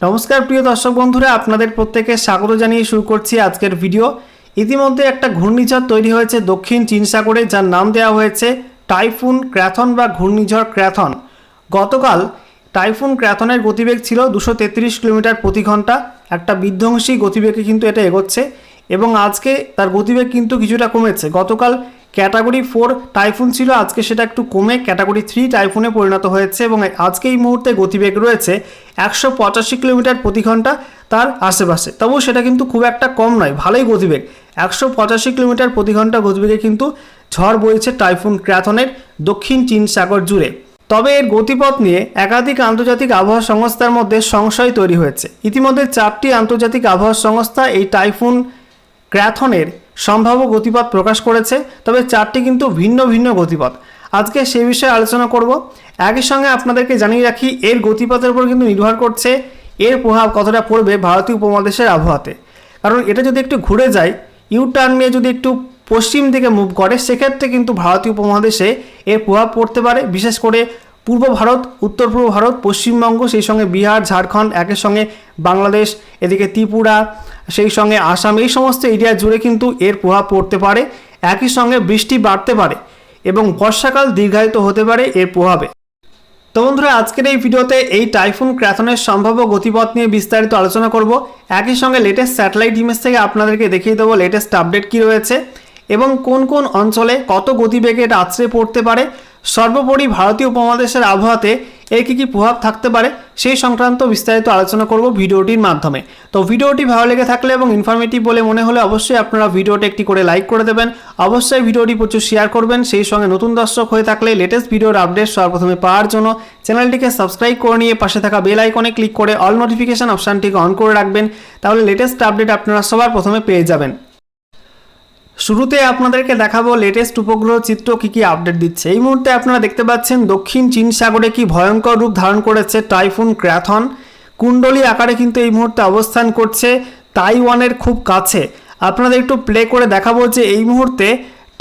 নমস্কার, প্রিয় দর্শক বন্ধুরা, আপনাদের প্রত্যেকে স্বাগত জানিয়ে শুরু করছি আজকের ভিডিও। ইতিমধ্যে একটা ঘূর্ণিঝড় তৈরি হয়েছে দক্ষিণ চীন সাগরে, যার নাম দেওয়া হয়েছে টাইফুন ক্র্যাথন বা ঘূর্ণিঝড় ক্র্যাথন। গতকাল টাইফুন ক্র্যাথনের গতিবেগ ছিল দুশো তেত্রিশ কিলোমিটার প্রতি ঘণ্টা। একটা বিধ্বংসী গতিবেগে কিন্তু এটা এগোচ্ছে এবং আজকে তার গতিবেগ কিন্তু কিছুটা কমেছে। গতকাল ক্যাটাগরি ফোর টাইফুন ছিল। আজকে সেটা একটু কমে ক্যাটাগরি থ্রি টাইফুনে পরিণত হয়েছে এবং আজকে এই মুহূর্তে গতিবেগ রয়েছে একশো পঁচাশি কিলোমিটার প্রতি ঘণ্টা তার আশেপাশে। তবুও সেটা কিন্তু খুব একটা কম নয়, ভালোই গতিবেগ। একশো পঁচাশি কিলোমিটার প্রতি ঘণ্টা গতিবেগে কিন্তু ঝড় বইছে টাইফুন ক্র্যাথনের দক্ষিণ চীন সাগর জুড়ে। তবে এর গতিপথ নিয়ে একাধিক আন্তর্জাতিক আবহাওয়া সংস্থার মধ্যে সংশয় তৈরি হয়েছে। ইতিমধ্যে চারটি আন্তর্জাতিক আবহাওয়া সংস্থা এই টাইফুন ক্র্যাথনের সম্ভাব্য গতিপথ প্রকাশ করেছে, তবে চারটি কিন্তু ভিন্ন ভিন্ন গতিপথ। আজকে সে বিষয়ে আলোচনা করব। একই সঙ্গে আপনাদেরকে জানিয়ে রাখি, এর গতিপথের উপর কিন্তু নির্ভর করছে, এর প্রভাব কতটা পড়বে ভারতীয় উপমহাদেশের আবহাওয়াতে। কারণ এটা যদি একটু ঘুরে যায় ইউ টার্ন নিয়ে যদি একটু পশ্চিম দিকে মুভ করে, সেক্ষেত্রে কিন্তু ভারতীয় উপমহাদেশে এর প্রভাব পড়তে পারে। বিশেষ করে পূর্ব ভারত, উত্তর পূর্ব ভারত, পশ্চিমবঙ্গ, সেই সঙ্গে বিহার, ঝাড়খণ্ড, একের সঙ্গে বাংলাদেশ, এদিকে ত্রিপুরা, সেই সঙ্গে আসাম, এই সমস্ত এরিয়া জুড়ে কিন্তু এর প্রভাব পড়তে পারে। একই সঙ্গে বৃষ্টি বাড়তে পারে এবং বর্ষাকাল দীর্ঘায়িত হতে পারে এর প্রভাবে। তো বন্ধুরা, আজকের এই ভিডিওতে এই টাইফুন ক্র্যাথনের সম্ভাব্য গতিপথ নিয়ে বিস্তারিত আলোচনা করব। একই সঙ্গে লেটেস্ট স্যাটেলাইট ইমেজ থেকে আপনাদেরকে দেখিয়ে দেবো লেটেস্ট আপডেট কী রয়েছে। এবং কোন কোন অঞ্চলে কত গতিবেগে এটা আছড়ে পড়তে পারে? সর্বোপরি ভারতীয় উপমহাদেশের আবহাওয়াতে এর কী কী প্রভাব থাকতে পারে? সেই সংক্রান্ত বিস্তারিত আলোচনা করব ভিডিওটির মাধ্যমে। তো ভিডিওটি ভালো লেগে থাকলে এবং ইনফরমেটিভ বলে মনে হলে অবশ্যই আপনারা ভিডিওটি একটি করে লাইক করে দেবেন। অবশ্যই ভিডিওটি প্রচুর শেয়ার করবেন। সেই সঙ্গে নতুন দর্শক হয়ে থাকলে লেটেস্ট ভিডিওর আপডেট সর্বপ্রথমে পাওয়ার জন্য চ্যানেলটিকে সাবস্ক্রাইব করে নিয়ে পাশে থাকা বেল আইকনে ক্লিক করে অল নোটিফিকেশন অপশানটিকে অন করে রাখবেন। তাহলে লেটেস্ট আপডেট আপনারা সবার প্রথমে পেয়ে যাবেন। শুরুতে আপনাদেরকে দেখাবো লেটেস্ট উপগ্রহ চিত্র কী কী আপডেট দিচ্ছে। এই মুহূর্তে আপনারা দেখতে পাচ্ছেন দক্ষিণ চীন সাগরে কি ভয়ঙ্কর রূপ ধারণ করেছে টাইফুন ক্র্যাথন। কুণ্ডলী আকারে কিন্তু এই মুহূর্তে অবস্থান করছে তাইওয়ানের খুব কাছে। আপনাদের একটু প্লে করে দেখাবো যে এই মুহূর্তে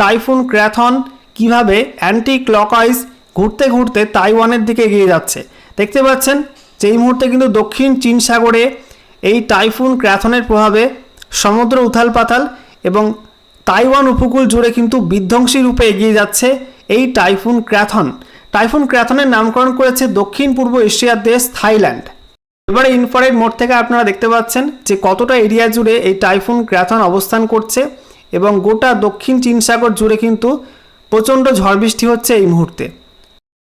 টাইফুন ক্র্যাথন কীভাবে অ্যান্টি ক্লকওয়াইজ ঘুরতে ঘুরতে তাইওয়ানের দিকে এগিয়ে যাচ্ছে। দেখতে পাচ্ছেন যে এই মুহূর্তে কিন্তু দক্ষিণ চীন সাগরে এই টাইফুন ক্র্যাথনের প্রভাবে সমুদ্র উথাল পাতাল এবং তাইওয়ান উপকূল জুড়ে কিন্তু বিধ্বংসী রূপে এগিয়ে যাচ্ছে এই টাইফুন ক্র্যাথন। টাইফুন ক্র্যাথনের নামকরণ করেছে দক্ষিণ পূর্ব এশিয়ার দেশ থাইল্যান্ড। এবারে ইনফ্রারেড মোড থেকে আপনারা দেখতে পাচ্ছেন যে কতটা এরিয়া জুড়ে এই টাইফুন ক্র্যাথন অবস্থান করছে এবং গোটা দক্ষিণ চীন সাগর জুড়ে কিন্তু প্রচণ্ড ঝড় বৃষ্টি হচ্ছে এই মুহূর্তে।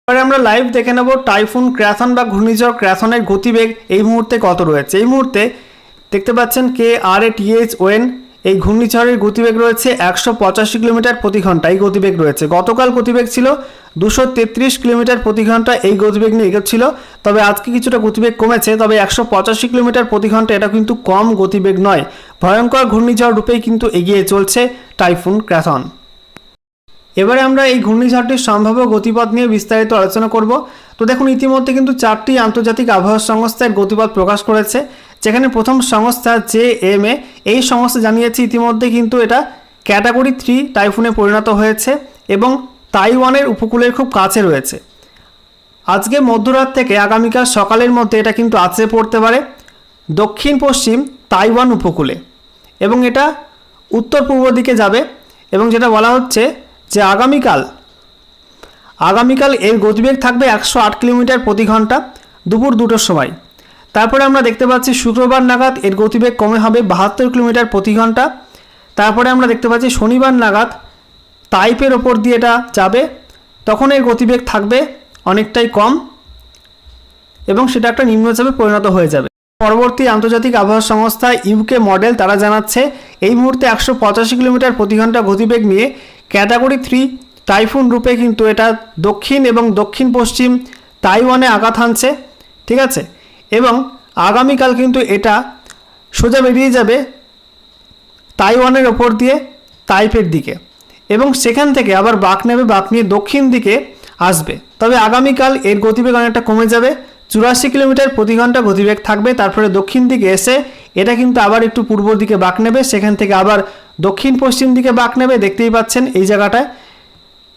এবারে আমরা লাইভ দেখে নেব টাইফুন ক্র্যাথন বা ঘূর্ণিঝড় ক্র্যাথনের গতিবেগ এই মুহূর্তে কত রয়েছে। এই মুহূর্তে দেখতে পাচ্ছেন কে আর এ টিএইচ ওয়েন এই ঘূর্ণিঝড়ের গতিবেগ রয়েছে একশো পঁচাশি কিলোমিটার প্রতি ঘণ্টা এই গতিবেগ রয়েছে। গতকাল গতিবেগ ছিল দুশো তেত্রিশ কিলোমিটার প্রতি ঘণ্টা। এই গতিবেগ নিয়ে এগোচ্ছিল। তবে আজকে কিছুটা গতিবেগ কমেছে। তবে একশো পঁচাশি কিলোমিটার প্রতি ঘণ্টা এটা কিন্তু কম গতিবেগ নয়। ভয়ঙ্কর ঘূর্ণিঝড় রূপেই কিন্তু এগিয়ে চলছে টাইফুন ক্র্যাথন। এবারে আমরা এই ঘূর্ণিঝড়টির সম্ভাব্য গতিপথ নিয়ে বিস্তারিত আলোচনা করব। তো দেখুন, ইতিমধ্যে কিন্তু চারটি আন্তর্জাতিক আবহাওয়া সংস্থার গতিপথ প্রকাশ করেছে। যেখানে প্রথম সংস্থা জে এম এ, এই সংস্থা জানিয়েছে ইতিমধ্যে কিন্তু এটা ক্যাটাগরি থ্রি টাইফুনে পরিণত হয়েছে এবং তাইওয়ানের উপকূলের খুব কাছে রয়েছে। আজকে মধ্যরাত থেকে আগামীকাল সকালের মধ্যে এটা কিন্তু আছড়ে পড়তে পারে দক্ষিণ পশ্চিম তাইওয়ান উপকূলে এবং এটা উত্তর পূর্ব দিকে যাবে এবং যেটা বলা হচ্ছে যে আগামীকাল আগামীকাল এর গতিবেগ থাকবে একশো আট কিলোমিটার প্রতি ঘণ্টা দুপুর দুটোর সময়। তারপরে আমরা দেখতে পাচ্ছি শুক্রবার নাগাদ এর গতিবেগ কমে হবে বাহাত্তর কিলোমিটার প্রতি ঘণ্টা। তারপরে আমরা দেখতে পাচ্ছি শনিবার নাগাদ তাইপের ওপর দিয়ে এটা যাবে। তখন এর গতিবেগ থাকবে অনেকটাই কম এবং সেটা একটা নিম্নচাপে পরিণত হয়ে যাবে। পরবর্তী আন্তর্জাতিক আবহাওয়া সংস্থা ইউকে মডেল তারা জানাচ্ছে, এই মুহূর্তে একশো পঁচাশি কিলোমিটার প্রতি ঘণ্টা গতিবেগ নিয়ে ক্যাটাগরি থ্রি টাইফুন রূপে কিন্তু এটা দক্ষিণ এবং দক্ষিণ পশ্চিম তাইওয়ানে আঘাত হানছে, ঠিক আছে? এবং আগামীকাল কিন্তু এটা সোজা বেরিয়ে যাবে তাইওয়ানের ওপর দিয়ে তাইপের দিকে। এবং সেখান থেকে আবার বাঁক নেবে, বাঁক নিয়ে দক্ষিণ দিকে আসবে। তবে আগামীকাল এর গতিবেগ অনেকটা কমে যাবে। চুরাশি কিলোমিটার প্রতি ঘণ্টা গতিবেগ থাকবে। তারপরে দক্ষিণ দিকে এসে এটা কিন্তু আবার একটু পূর্ব দিকে বাঁক নেবে। সেখান থেকে আবার দক্ষিণ পশ্চিম দিকে বাঁক নেবে। দেখতেই পাচ্ছেন এই জায়গাটায়।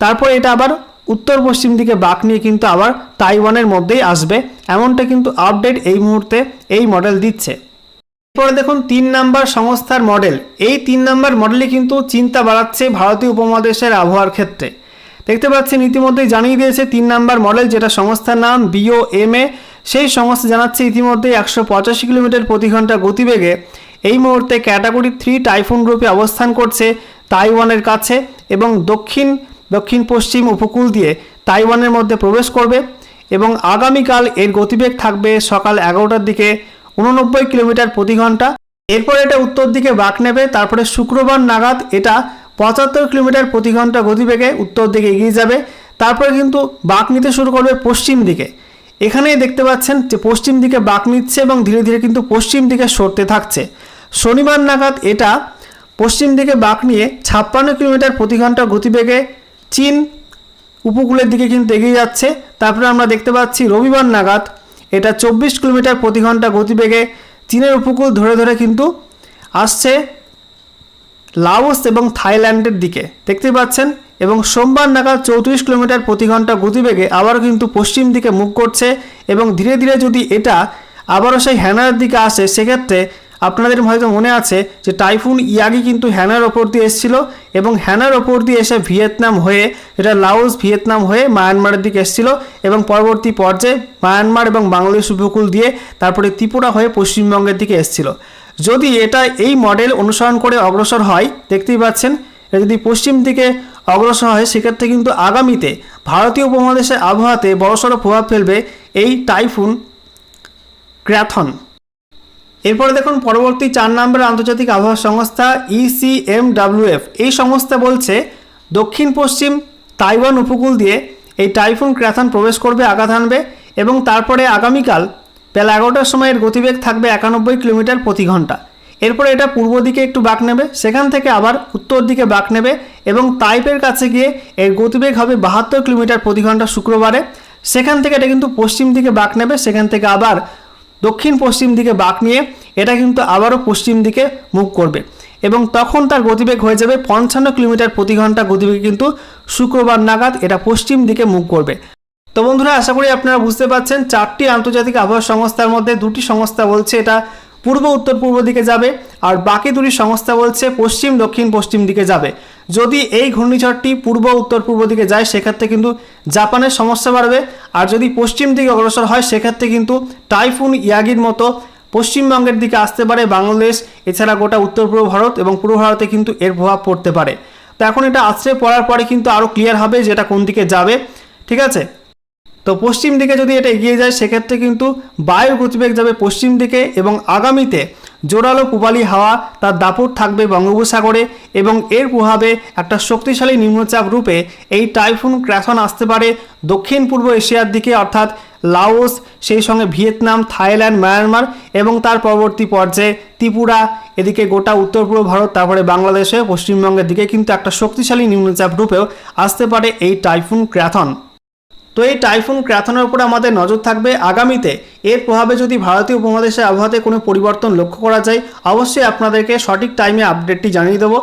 তারপর এটা আবার উত্তর পশ্চিম দিকে বাঁক নিয়ে কিন্তু আবার তাইওয়ানের মধ্যেই আসবে। এমনটা কিন্তু আপডেট এই মুহূর্তে এই মডেল দিচ্ছে। এরপরে দেখুন তিন নাম্বার সংস্থার মডেল এই তিন নাম্বার মডেলই কিন্তু চিন্তা বাড়াচ্ছে ভারতীয় উপমহাদেশের আবহাওয়ার ক্ষেত্রে। দেখতে পাচ্ছেন, ইতিমধ্যেই জানিয়ে দিয়েছে তিন নাম্বার মডেল যেটা সংস্থার নাম বিও এম এ সেই সংস্থা জানাচ্ছে ইতিমধ্যেই একশো পঁচাশি কিলোমিটার প্রতি ঘণ্টা গতিবেগে এই মুহূর্তে ক্যাটাগরি থ্রি টাইফুন গ্রুপে অবস্থান করছে তাইওয়ানের কাছে এবং দক্ষিণ দক্ষিণ পশ্চিম উপকূল দিয়ে তাইওয়ানের মধ্যে প্রবেশ করবে এবং আগামীকাল এর গতিবেগ থাকবে সকাল এগারোটার দিকে উননব্বই কিলোমিটার প্রতি ঘণ্টা। এরপর এটা উত্তর দিকে বাঁক নেবে, তারপরে শুক্রবার নাগাদ এটা পঁচাত্তর কিলোমিটার প্রতি ঘণ্টা গতিবেগে উত্তর দিকে এগিয়ে যাবে। তারপরে কিন্তু বাঁক নিতে শুরু করবে পশ্চিম দিকে। এখানেই দেখতে পাচ্ছেন যে পশ্চিম দিকে বাঁক নিচ্ছে এবং ধীরে ধীরে কিন্তু পশ্চিম দিকে সরতে থাকছে। শনিবার নাগাদ এটা পশ্চিম দিকে বাঁক নিয়ে ছাপ্পান্ন কিলোমিটার প্রতি ঘণ্টা গতিবেগে চীন উপকূলের দিকে কিন্তু এগিয়ে যাচ্ছে। তারপরে আমরা দেখতে পাচ্ছি রবিবার নাগাদ এটা চব্বিশ কিলোমিটার প্রতি ঘণ্টা গতিবেগে চীনের উপকূল ধরে ধরে কিন্তু আসছে লাওস এবং থাইল্যান্ডের দিকে। দেখতে পাচ্ছেন? এবং সোমবার নাগাদ চৌত্রিশ কিলোমিটার প্রতি ঘণ্টা গতিবেগে আবারও কিন্তু পশ্চিম দিকে মুখ করছে এবং ধীরে ধীরে যদি এটা আবারও সেই হ্যানার দিকে আসে, সেক্ষেত্রে আপনাদের হয়তো মনে আছে যে টাইফুন ইয়াগি কিন্তু হ্যানার ওপর দিয়ে এসেছিল এবং হ্যানার ওপর দিয়ে এসে ভিয়েতনাম হয়ে এটা লাওস, ভিয়েতনাম হয়ে মায়ানমারের দিকে এসেছিল এবং পরবর্তী পর্যায়ে মায়ানমার এবং বাংলাদেশ উপকূল দিয়ে তারপরে ত্রিপুরা হয়ে পশ্চিমবঙ্গের দিকে এসেছিল। যদি এটা এই মডেল অনুসরণ করে অগ্রসর হয়, দেখতেই পাচ্ছেন, এটা যদি পশ্চিম দিকে অগ্রসর হয়, সেক্ষেত্রে কিন্তু আগামীতে ভারতীয় উপমহাদেশের আবহাওয়াতে বড়সড় প্রভাব ফেলবে এই টাইফুন ক্র্যাথন। এরপরে দেখুন, পরবর্তী চার নম্বরের আন্তর্জাতিক আবহাওয়া সংস্থা E ইসিএমডাব্লিউএফ এই সংস্থা বলছে, দক্ষিণ পশ্চিম তাইওয়ান উপকূল দিয়ে এই টাইফুন ক্র্যাথন প্রবেশ করবে, আঘাত হানবে এবং তারপরে আগামীকাল বেলা এগারোটার সময় এর গতিবেগ থাকবে একানব্বই কিলোমিটার প্রতি ঘণ্টা। এরপরে এটা পূর্ব দিকে একটু বাঁক নেবে, সেখান থেকে আবার উত্তর দিকে বাঁক নেবে এবং তাইপের কাছে গিয়ে এর গতিবেগ হবে বাহাত্তর কিলোমিটার প্রতি ঘণ্টা শুক্রবারে। সেখান থেকে এটা কিন্তু পশ্চিম দিকে বাঁক নেবে, সেখান থেকে আবার দক্ষিণ পশ্চিম দিকে বাঁক নিয়ে এটা কিন্তু আবারও পশ্চিম দিকে মুখ করবে এবং তখন তার গতিবেগ হয়ে যাবে পঞ্চান্ন কিলোমিটার প্রতি ঘণ্টা গতিবেগ কিন্তু শুক্রবার নাগাদ এটা পশ্চিম দিকে মুখ করবে। তো বন্ধুরা, আশা করি আপনারা বুঝতে পারছেন, চারটি আন্তর্জাতিক আবহাওয়া সংস্থার মধ্যে দুটি সংস্থা বলছে এটা পূর্ব, উত্তর, পূর্ব দিকে যাবে। আর বাকি দুটি সংস্থা বলছে পশ্চিম, দক্ষিণ, পশ্চিম দিকে যাবে। যদি এই ঘূর্ণিঝড়টি পূর্ব, উত্তর, পূর্ব দিকে যায়, সেক্ষেত্রে কিন্তু জাপানের সমস্যা বাড়বে। আর যদি পশ্চিম দিকে অগ্রসর হয়, সেক্ষেত্রে কিন্তু টাইফুন ইয়াগির মতো পশ্চিমবঙ্গের দিকে আসতে পারে বাংলাদেশ, এছাড়া গোটা উত্তর পূর্ব ভারত এবং পূর্ব ভারতে কিন্তু এর প্রভাব পড়তে পারে। তো এখন এটা আশ্রয় পড়ার পরে কিন্তু আরও ক্লিয়ার হবে যে এটা কোন দিকে যাবে। ঠিক আছে? তো পশ্চিম দিকে যদি এটা এগিয়ে যায়, সেক্ষেত্রে কিন্তু বায়ুর গতিবেগ যাবে পশ্চিম দিকে এবং আগামীতে জোরালো পূবালি হাওয়া, তার দাপট থাকবে বঙ্গোপসাগরে এবং এর প্রভাবে একটা শক্তিশালী নিম্নচাপ রূপে এই টাইফুন ক্র্যাথন আসতে পারে দক্ষিণ পূর্ব এশিয়ার দিকে, অর্থাৎ লাওস, সেই সঙ্গে ভিয়েতনাম, থাইল্যান্ড, মায়ানমার এবং তার পরবর্তী পর্যায়ে ত্রিপুরা, এদিকে গোটা উত্তর পূর্ব ভারত, তারপরে বাংলাদেশে পশ্চিমবঙ্গের দিকে কিন্তু একটা শক্তিশালী নিম্নচাপ রূপেও আসতে পারে এই টাইফুন ক্র্যাথন তো এই টাইফুন ক্র্যাথনের উপরে আমাদের নজর থাকবে আগামীতে। এর প্রভাবে যদি ভারতীয় উপমহাদেশের আবহাওয়াতে কোনো পরিবর্তন লক্ষ্য করা যায়, অবশ্যই আপনাদেরকে সঠিক টাইমে আপডেটটি জানিয়ে দেবো।